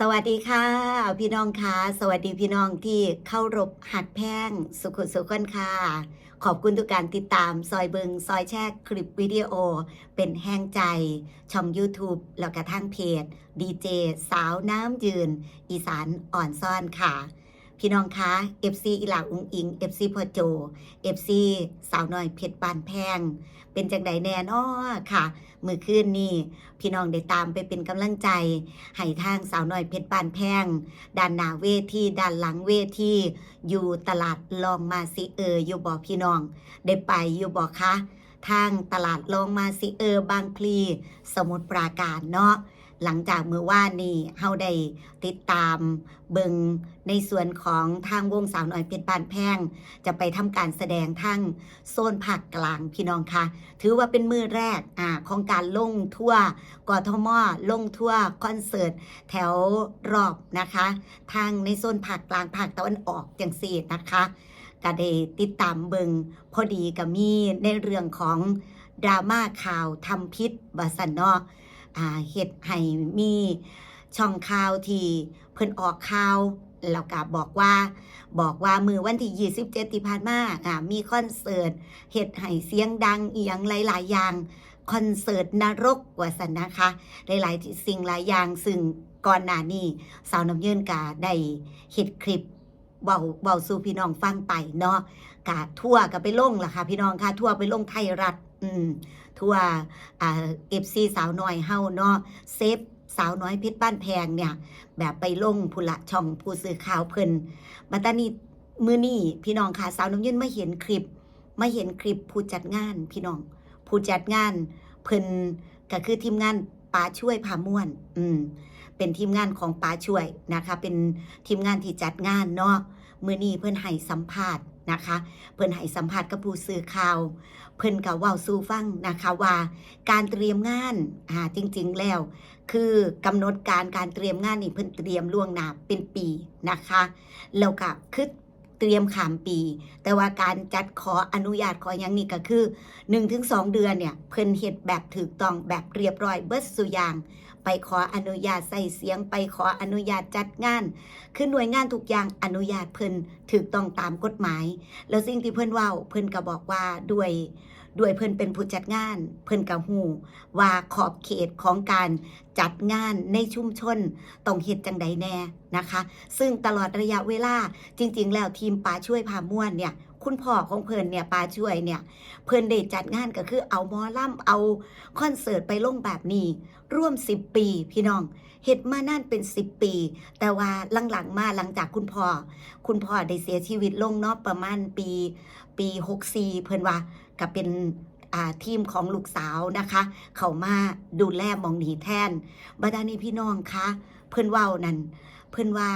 สวัสดีค่ะ พี่น้องค่ะสวัสดีพี่น้องที่เข้ารบหัดแพงสุขุสุขันค่ะ ขอบคุณทุกการติดตามซอยเบิงซอยแช่คลิปวิดีโอ เป็นแห้งใจ ช่อง YouTube แล้วก็ทางเพจดีเจสาวน้ำยืน อีสานอ่อนซ่อนค่ะ พี่น้องคะ FC อีหลาอุงอิง FC พอโจ FC สาวน้อยเพชรบานแพง เป็นจังใดแน่นอค่ะ มือคืนนี่พี่น้องได้ตามไปเป็นกำลังใจให้ทางสาวน้อยเพชรบานแพงด้านหน้าเวทีด้านหลังเวทีอยู่ตลาดลองมาซิเอออยู่บ่อพี่น้อง ได้ไปอยู่บ่คะทางตลาดลองมาซิเออบางพลี สมุทรปราการเนาะ หลังจากมือว่านี่เฮาได้ติดตามเบิงในส่วนของทางวงสาวน้อยเพชรบานแพงจะไปทำการแสดงทั้งโซนภาคกลางพี่น้องคะถือว่าเป็นมือแรกอ่าของการลงทั่วกทมลงทั่วคอนเสิร์ตแถวรอบนะคะทางในโซนภาคกลางภาคตะวันออกจังสีนะคะก็ได้ติดตามเบิงพอดีกับมีในเรื่องของดราม่าข่าวทำพิษบาสันนาะ อ่าเฮ็ดให้มีช่องข่าวที่เพิ่นออกข่าวแล้วก็บอกว่าบอกว่ามือวันที่27ที่ผ่านมาอ่ามีคอนเสิร์ตเฮ็ดให้เสียงดังอีหยังหลาย ๆ อย่างคอนเสิร์ตนรกกว่าสันนะคะ หลายๆสิ่งหลายอย่างซึ่งก่อนหน้านี้สาวน้ำเยินกาได้เฮ็ดคลิปเบาเบาสู่พี่น้องฟังไปเนาะกาทั่วก็ไปลงล่ะค่ะพี่น้องค่ะทั่วไปลงไทยรัฐ อืมทั่วอ่าเอฟซีสาวน้อยเฮาเนาะเซฟสาวน้อยเพชรบ้านแพงเนี่ย แบบไปลงพุละช่องผู้สื่อข่าวเพิ่นบัตานีมือนี้พี่น้องค่ะสาวน้ำยินมาเห็นคลิปมาเห็นคลิปผู้จัดงานพี่น้อง ผู้จัดงานเพิ่นก็คือทีมงานป๋าช่วยพาม่วน อืม เป็นทีมงานของป๋าช่วยนะคะ เป็นทีมงานที่จัดงานเนาะ มื่อนี้เพิ่นให้สัมภาษณ์นะคะ เพิ่นให้สัมภาษณ์กับผู้สื่อข่าว เพิ่นกับว่าสู่ฟังนะคะว่าการเตรียมงานอ่าจริง ๆแล้ว คือกำหนดการการเตรียมงานนี่เพิ่นเตรียมล่วงหน้าเป็นปีนะคะแล้วก็คือ ตรียมขามปี แต่ว่าการจัดขออนุญาตขออย่างนี้ก็คือ1-2 เดือนเนี่ยเพิ่นเฮ็ดแบบถูกต้องแบบเรียบร้อยเบิดสุอย่าง ไปขออนุญาตใส่เสียง ไปขออนุญาตจัดงาน คือหน่วยงานทุกอย่างอนุญาตเพิ่นถูกต้องตามกฎหมาย แล้วสิ่งที่เพิ่นว่าเพิ่นก็บอกว่าด้วย ด้วยเพิ่นเป็นผู้จัดงาน เพิ่นก็ฮู้ว่าขอบเขตของการจัดงานในชุมชนต้องเฮ็ดจังใดแน่นะคะ ซึ่งตลอดระยะเวลาจริง ๆ แล้วทีมปาช่วยพาม่วนเนี่ยคุณพ่อของเพิ่นเนี่ยปาช่วยเนี่ย เพิ่นได้จัดงานก็คือเอามอล่ำเอาคอนเสิร์ตไปลงแบบนี้ ร่วม 10 ปีพี่น้อง เฮ็ดมานั่นเป็น 10 ปี แต่ว่าหลังๆมาหลังจากคุณพ่อ คุณพ่อได้เสียชีวิตลงเนาะประมาณปี ปี64เพิ่นว่าก็เป็นทีมของลูกสาวนะคะ เขามาดูแลมองหนีแทนบัดานี้พี่น้องคะเพิ่นเว้านั่นเพิ่นว่า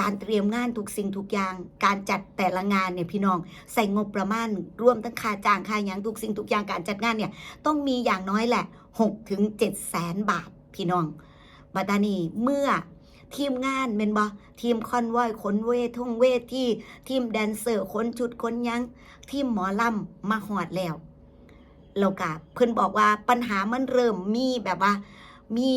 การเตรียมงานทุกสิ่งทุกอย่าง การจัดแต่ละงานเนี่ยพี่น้องใส่งบประมาณรวมทั้งค่าจ้างค่าหยังทุกสิ่งทุกอย่างการจัดงานเนี่ยต้องมีอย่างน้อยแหละ6ถึง7แสนบาทพี่น้อง บัดดานีเมื่อทีมงานเป็นบอทีมคอนวอยขนเวทท่งเวทที่ทีมแดนเซอร์ขนชุดขนยังทีมหมอลำมาหอดแล้วแล้วกะเพิ่นบอกว่าปัญหามันเริ่มมีแบบว่ามี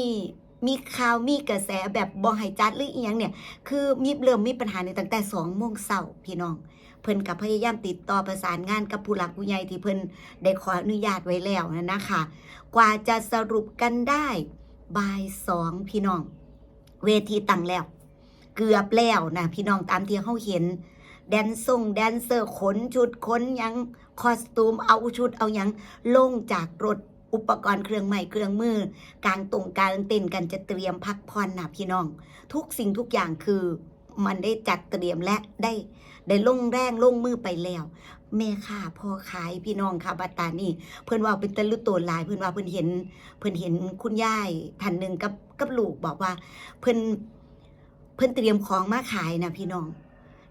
มีข่าวมีกระแสแบบบ่ให้จัดหรืออีหยังเนี่ย คือมีเริ่มมีปัญหาในตั้งแต่สองโมงเช้าพี่น้อง เพิ่นกับพยายามติดต่อประสานงานกับผู้หลักผู้ใหญ่ที่เพิ่นได้ขออนุญาตไว้แล้วนะนะคะ กว่าจะสรุปกันได้ บ่ายสองพี่น้อง เวทีตั้งแล้ว เกือบแล้วนะพี่น้องตามที่เขาเห็น แดนซงแดนเซอร์ขนชุดขนยังคอสตูมเอาชุดเอายังลงจากรถอุปกรณ์เครื่องไม้เครื่องมือกลางตรงกลางเต้นกันจะเตรียมพักผ่อนนะพี่น้อง ทุกสิ่งทุกอย่างคือมันได้จัดเตรียมและได้ได้ลงแรงลงมือไปแล้ว แม่ค่ะพ่อขายพี่น้องค่ะบัตตานี่ เพิ่อนว่าเป็นตะลุตนหลาย เพิ่อนว่าเพิ่อนเห็น เพิ่อนเห็นคุณยายท่านหนึ่งกับกับลูกบอกว่า เพิ่อนเพิ่อนเตรียมของมาขายนะพี่น้อง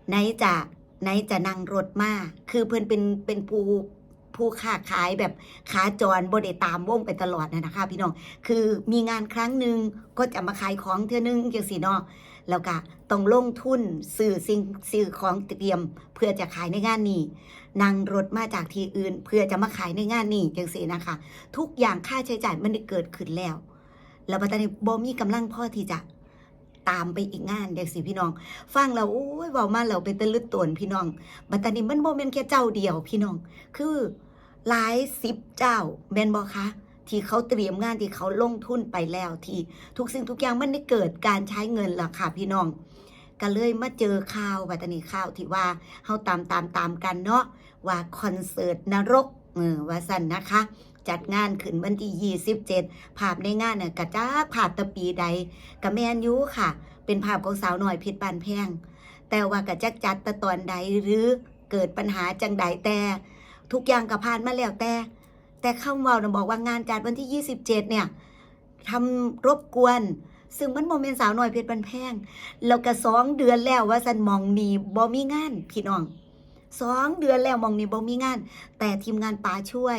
ไหนจะไหนจะนั่งรถมาคือเพิ่อนเป็นเป็นผู้ผู้ค้าขายแบบขาจรบ่ได้ตามวงไปตลอดนะนะคะ พี่น้อง คือมีงานครั้งหนึ่งก็จะมาขายของเท่อนึงจังซี่เนาะ แล้วก็ต้องลงทุนซื้อสิ่งซื้อของเตรียม เพื่อจะขายในงานนี้นั่งรถมาจากที่อื่น เพื่อจะมาขายในงานนี้จังซี่นะคะ ทุกอย่างค่าใช้จ่ายมันได้เกิดขึ้นแล้ว แล้วปัตตานีบ่มีกำลังพอที่จะตามไปอีกงานเด็กสิพี่น้อง ฟังแล้วโอ้ยเว้ามาแล้วเป็นตะลึดตวนพี่น้องบัดตานีมันบ่แม่นแค่เจ้าเดียวพี่น้อง คือหลายสิบเจ้าแมนบ่คะ ที่เขาเตรียมงานที่เขาลงทุนไปแล้วที่ทุกสิ่งทุกอย่างมันได้เกิดการใช้เงินล่ะค่ะพี่น้องก็เลยมาเจอข่าวบัตนีข่าวที่ว่าเฮาตามตามตามกันเนาะว่าคอนเสิร์ตนรกเออว่าสั่นนะคะ จัดงานขึ้นวันที่ 27 ภาพในงานน่ะกระจากภาพตะปีใดกะแมนยูค่ะ เป็นภาพของสาวหน่อยพชรบานแพง แต่ว่ากระจักจัดตะตอนใดหรือเกิดปัญหาจังใดแต่ ทุกอย่างก็ผ่านมาแล้วแต่ แต่คำว่านะบอกว่างานจัดวันที่ 27 เนี่ยทำรบกวน ซึ่งมันโมเมนสาวหน่อยเพชรบันแพงแล้วก็สองเดือนแล้วว่าสันมองนีบ่มีงานพี่น้องสองเดือนแล้วมองนีบ่มีงาน แต่ทีมงานป่าช่วย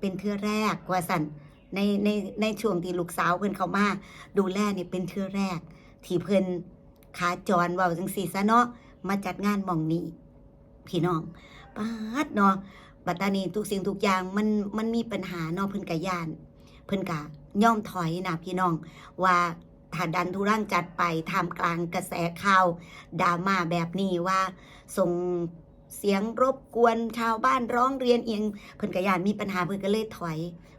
เป็นเทือแรกว่าสันในในในช่วงที่ลูกสาวเพิ่นเข้ามาดูแลนี่เป็นเทือแรก ที่เพิ่นขาจรว้าจังซี่ซะเนาะมาจัดงานมองนี้พี่น้องปาดเนาะ บัดตานีทุกสิ่งทุกอย่างมันมันมีปัญหาเนาะเพิ่นกะยาน เพิ่นกะย่อมถอยนะพี่น้อง ว่าถ้าดันทุรังจัดไปท่ามกลางกระแสข่าวดราม่าแบบนี้ว่าส่งเสียงรบกวนชาวบ้านร้องเรียนเองเพิ่นกะยานมีปัญหาเพิ่นก็เลยถอย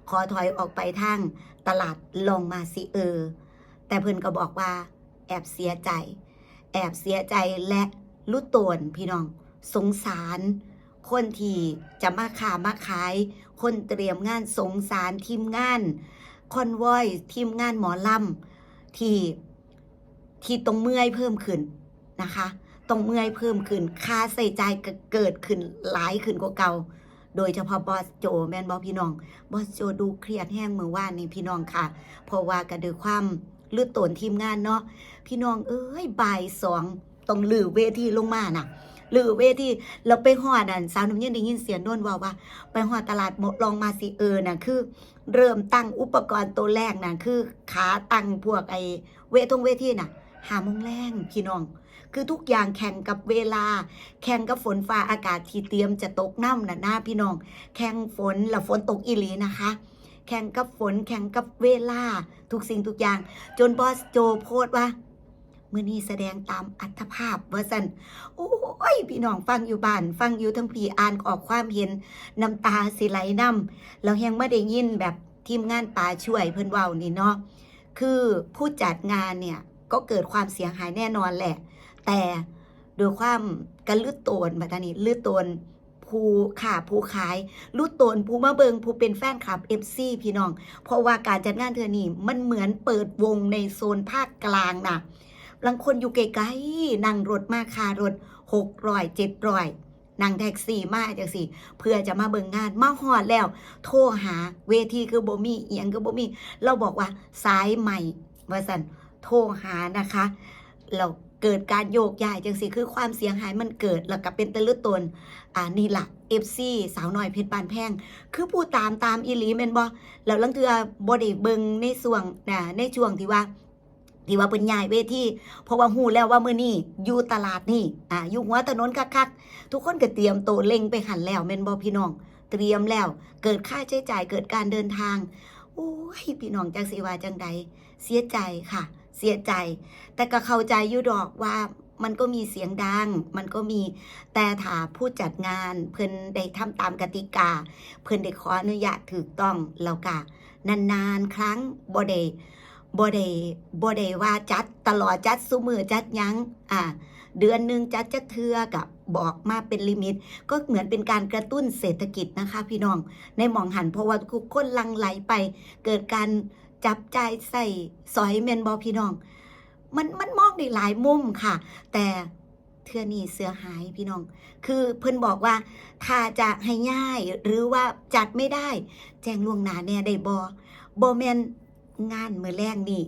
ขอถอยออกไปทางตลาดลงมาสิเออ แต่เพิ่นก็บอกว่า แอบเสียใจ แอบเสียใจและลุโตนพี่น้อง สงสาร คนที่จะมาขามาขาย คนเตรียมงานสงสารทีมงาน คอนวอยทีมงานหมอลำที่ที่ต้องเมื่อยเพิ่มขึ้นนะคะต้องเมื่อยเพิ่มขึ้น ค่าใส่ใจก็เกิดขึ้นหลายขึ้นกว่าเก่า โดยเฉพาะบอสโจแมนบอพี่น้อง บอสโจดูเครียดแห้งเมื่อวานนี่พี่น้องค่ะ เพราะว่ากระดือความลืดตนทีมงานเนาะพี่น้องเอ้ยบ่ายสองต้องลือเวทีลงมาน่ะ ลือเวทีเราไปหอดอะสาวน้ำเย็นได้ยินเสียงโน่นว่าว่า ไปหอดตลาดหมดลองมาสิเออน่ะคือ เริ่มตั้งอุปกรณ์ตัวแรกน่ะคือขาตั้งพวกไอเวทงเวทีน่ะหามงแรงพี่น้อง คือทุกอย่างแข่งกับเวลา แข่งกับฝนฟ้าอากาศที่เตรียมจะตกน้ำน่ะหน้าพี่น้อง แข่งฝนล้วฝนตกอีหลีนะคะ แข่งกับฝนแข่งกับเวลา ทุกสิ่งทุกอย่าง จนบอสโจโพสว่า มื่อนี้แสดงตามอัตภาพว่าสันโอ้ยพี่น้องฟังอยู่บ้าน ฟังอยู่ทั้งผีอ่านออกความเห็นน้ำตาสิไหลน้ำแล้วยังไม่ได้ยินแบบทีมงานป่าช่วยเพิ่นเว้านี่เนาะคือผู้จัดงานเนี่ยก็เกิดความเสียหายแน่นอนแหละ แต่โดยความกระลืดโตนบัดนี้ลืดโตนผู้ขาผู้ขายลืดโตนผู้มาเบิงผู้เป็นแฟนคลับ FC พี่น้อง เพราะว่าการจัดงานเทือนี้มันเหมือนเปิดวงในโซนภาคกลางน่ะ บางคนอยู่ไกลๆนั่งรถมาคารถหกร้อยเจ็ดร้อยนั่งแท็กซี่มาจังสิเพื่อจะมาเบิ่งงานมาฮอดแล้ว โทรหาเวทีคือบ่มีเอียงคือบ่มีเราบอกว่าสายใหม่ว่าสันโทรหานะคะ เราเกิดการโยกย้ายจังสิคือความเสียหายมันเกิดแล้วก็เป็นตะลึตนอ่านี่ละ่ะ FC สาวน้อยเพชรบานแพง คือผู้ตามตามอีลีแม่นบ่แล้วลังเทือบ่ได้เบิงในส่วงน่ะในช่วงที่ว่า ที่ว่าเป็นใหญ่เวทีเพราะว่าหูแล้วว่ามื้อนี้อยู่ตลาดนี่อ่าอยู่หัวถนนคักๆทุกคนก็เตรียมโตเล็งไปหันแล้วแม่นบ่พี่น้อง เตรียมแล้ว เกิดค่าใช้จ่ายเกิดการเดินทางโอ้ยพี่น้องจังสิว่าจังใด เสียใจค่ะ เสียใจ แต่ก็เข้าใจอยู่ดอกว่ามันก็มีเสียงดัง มันก็มีแต่ถาผู้จัดงาน เพิ่นได้ทำตามกติกา เพิ่นได้ขออนุญาตถูกต้องแล้วก็นานๆ ครั้งบ่ได บ่ได้บ่ได้ว่าจัดตลอดจัดซุมือจัดยังอ่า เดือนหนึ่งจัดจักเทือกับบอกมาเป็นลิมิต ก็เหมือนเป็นการกระตุ้นเศรษฐกิจนะคะ พี่น้อง ในมองหันเพราะว่าทุกคนลังไหลไป เกิดการจับจ่ายใส่สอยเมนบอพี่น้อง มันมันมองได้หลายมุมค่ะ แต่เทือนี่เสือหายพี่น้อง คือเพิ่นบอกว่า ถ้าจะให้ง่ายหรือว่าจัดไม่ได้ แจ้งล่วงหน้าแน่ได้บอบอแมน งานมือแรกนี่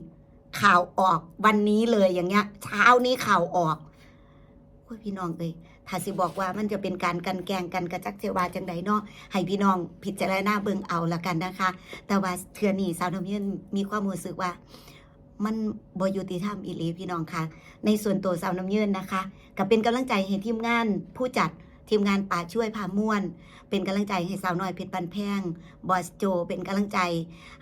ข่าวออกวันนี้เลยอย่างเงี้ย เช้านี้ข่าวออกโอ้ยพี่น้องเอ้ยถ้าสิบอกว่ามันจะเป็นการกันแกงกันกระจักเจวาจังใดเนาะให้พี่น้องพิจารณาเบิ่งเอาละกันนะคะ แต่ว่าเทือนี่สาวน้ำเย็นมีความรู้สึกว่า มันบยุติธรรมอีหลีพี่น้องคะในส่วนตัวสาวน้ำเยินนะคะก็เป็นกำลังใจให้ทีมงานผู้จัด ทีมงานป่าช่วยพาม่วน เป็นกำลังใจให้สาวน้อยเพชรปันแพงบอสโจ เป็นกำลังใจ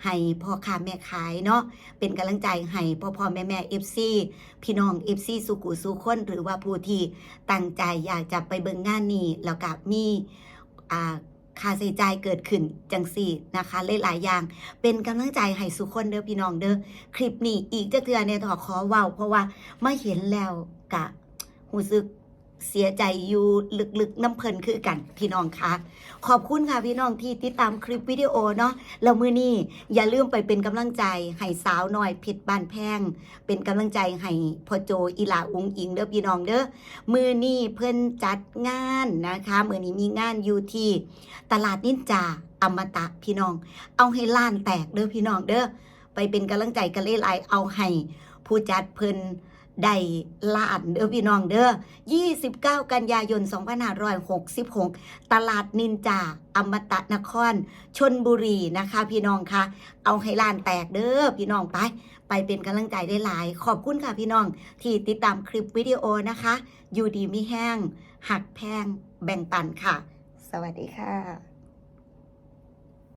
ให้พ่อค้าแม่ขายเนาะเป็นกำลังใจให้พ่อพ่อแม่แม่เอฟซีพี่น้องเอฟซีสุกุสุคนหรือว่าผู้ที่ตั้งใจอยากจะไปเบิ่งงานนี้แล้วก็มีอ่าค่าใช้จ่ายเกิดขึ้นจังสี่นะคะหลายๆอย่าง เป็นกำลังใจให้สุคนเด้อพี่น้องเด้อคลิปนี้อีกจะเทือเนี่ยถอขอเว้าเพราะว่ามาเห็นแล้วกะหูซึก เสียใจอยู่ลึกๆน้ำเพลินคือกันพี่น้องคะขอบคุณค่ะพี่น้องที่ติดตามคลิปวิดีโอเนาะแล้วมือนี้อย่าลืมไปเป็นกำลังใจให้สาวหน้อยเพชรบ้านแพง เป็นกำลังใจให้พ่อโจอีหลาอุงอิงเด้อพี่น้องเด้อมือนี้เพิ่นจัดงานนะคะมือนี้มีงานอยู่ที่ตลาดนินจาอมตะพี่น้อง เอาให้ล้านแตกเด้อพี่น้องเด้อไปเป็นกำลังใจกันเล่หลายเอาให้ผู้จัดเพิ่น ได้ล้านเด้อพี่น้องเด้อ 29 กันยายน 2566 ตลาดนินจา อมตะนคร ชนบุรีนะคะ พี่น้องคะ เอาให้ล้านแตกเด้อพี่น้องไป ไปเป็นกำลังใจได้หลาย ขอบคุณค่ะพี่น้อง ที่ติดตามคลิปวิดีโอนะคะ อยู่ดีม่แห้ง หักแพง แบ่งปันค่ะ สวัสดีค่ะ